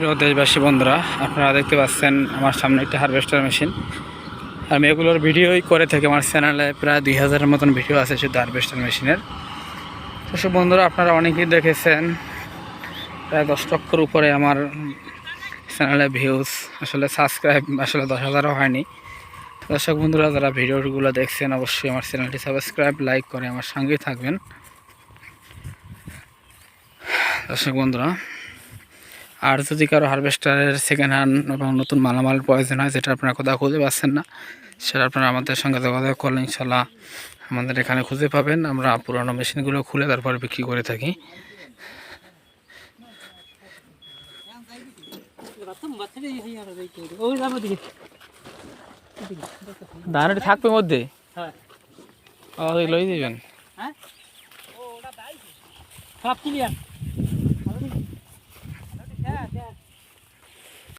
প্রিয় দেশবাসী বন্ধুরা, আপনারা দেখতে পাচ্ছেন আমার সামনে একটা হারভেস্টার মেশিন। আমি এগুলোর ভিডিওই করে থাকি, আমার চ্যানেলে প্রায় দুই হাজারের মতন ভিডিও আছে শুধু হারভেস্টার মেশিনের। তো সব বন্ধুরা, আপনারা অনেকেই দেখেছেন, প্রায় দশ লক্ষর উপরে আমার চ্যানেলে ভিউজ আসলে সাবস্ক্রাইব আসলে দশ হাজারও হয়নি। দর্শক বন্ধুরা, যারা ভিডিওগুলো দেখছেন, অবশ্যই আমার চ্যানেলটি সাবস্ক্রাইব লাইক করে আমার সঙ্গেই থাকবেন। দর্শক বন্ধুরা আর যদি কারও হারভেস্টারের সেকেন্ড হ্যান্ড এবং নতুন মালামাল প্রয়োজন হয় যেটা আপনারা কোথাও খুঁজে পাচ্ছেন না সেটা আপনারা আমাদের সঙ্গে যোগাযোগ করলে ইনশাল্লাহ আমাদের এখানে খুঁজে পাবেন। আমরা পুরোনো মেশিনগুলো খুলে তারপর বিক্রি করে থাকি। ধানটি থাকবে মধ্যে? হ্যাঁ। লই দিবেন। সব ক্লিয়ার